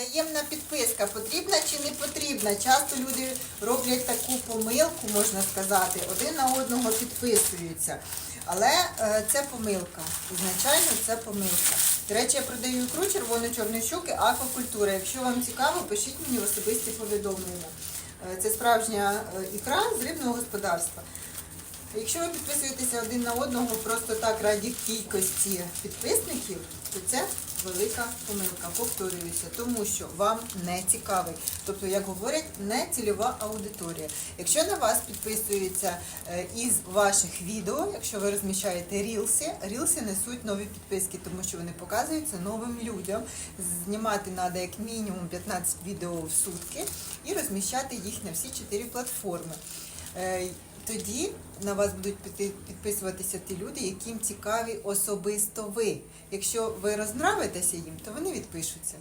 Взаємна підписка потрібна чи не потрібна? Часто люди роблять таку помилку, можна сказати, один на одного підписуються. Але е, це помилка. Ізначально це помилка. До речі, я продаю ікру червоно чорної щуки, аквакультура. Якщо вам цікаво, пишіть мені в особисті повідомлення. Е, Це справжня е, ікра з рибного господарства. Якщо ви підписуєтеся один на одного просто так раді кількості підписників, то це велика помилка. Повторююся, тому що вам не цікавий. Тобто, як говорять, не цільова аудиторія. Якщо на вас підписується е, із ваших відео, якщо ви розміщаєте рілси, рілси несуть нові підписки, тому що вони показуються новим людям. Знімати треба як мінімум 15 відео в сутки і розміщати їх на всі чотири платформи. Тоді на вас будуть підписуватися ті люди, яким цікаві особисто ви. Якщо ви рознравитеся їм, то вони відпишуться.